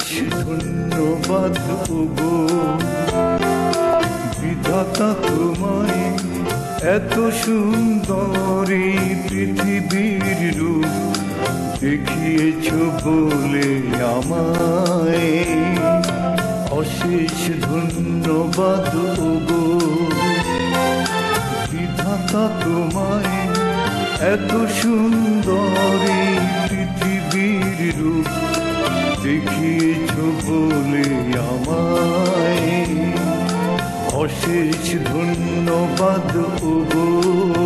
অশেষ ধন্যবাদ ওগো বিধাতা তোমায় এত সুন্দর পৃথিবীর রূপ দেখিয়েছ বলে আমায়। অশেষ ধন্যবাদ ওগো বিধাতা তোমায় এত সুন্দর পৃথিবীর রূপ দেখিয়েছ বলে আমায়। অশেষ ধন্যবাদ ওগো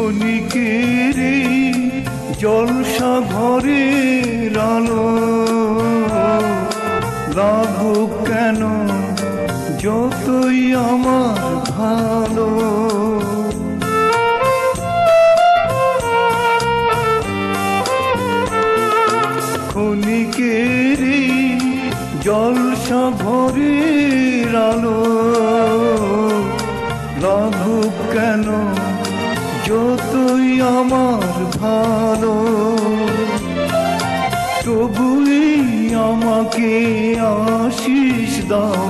ক্ষণিকের জলসা ঘরে আলো লাগুক কেন, যতই আমার ভালো। ক্ষণিকের জলসা ঘরে আলো লাগুক কেন ভালো। তবুই আমাকে আশিস দাও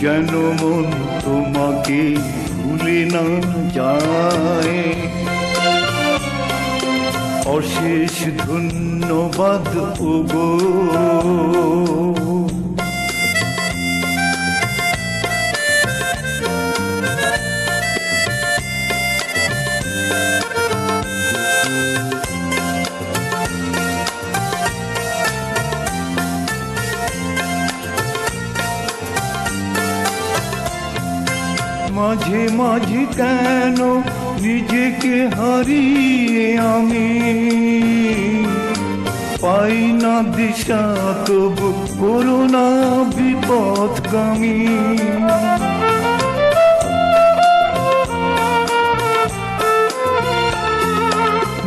যেন মন তোমাকে ভুলে না যায়। অশেষ ধন্যবাদ ওগো। মাঝে মাঝে কেন নিজেকে হারিয়ে আমি? পাই না দিশা, তবু করোনা বিপদগামী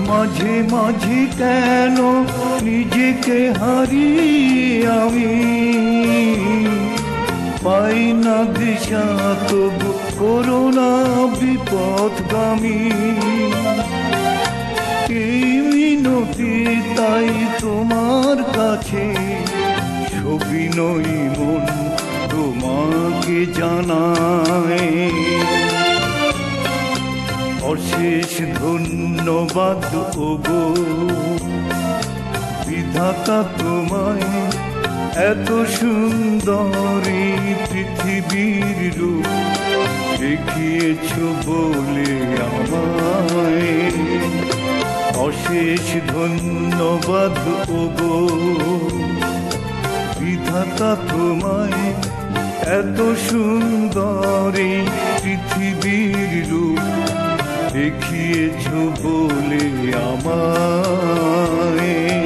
মাঝে মাঝে কেন নিজেকে হারিয়ে আমি? না দিশা, তবু করোনা বিপদগামী। এই মিনতি তাই তোমার কাছে, ছবি নই মন তোমাকে জানায়। অশেষ ধন্যবাদ, ওগো। বিধাতা তোমায় এত সুন্দর পৃথিবীর রূপ দেখিয়েছ বলে আমায়। অশেষ ধন্যবাদ, ওগো। বিধাতা তোমায় এত সুন্দর পৃথিবীর রূপ দেখিয়েছ বলে আমায়।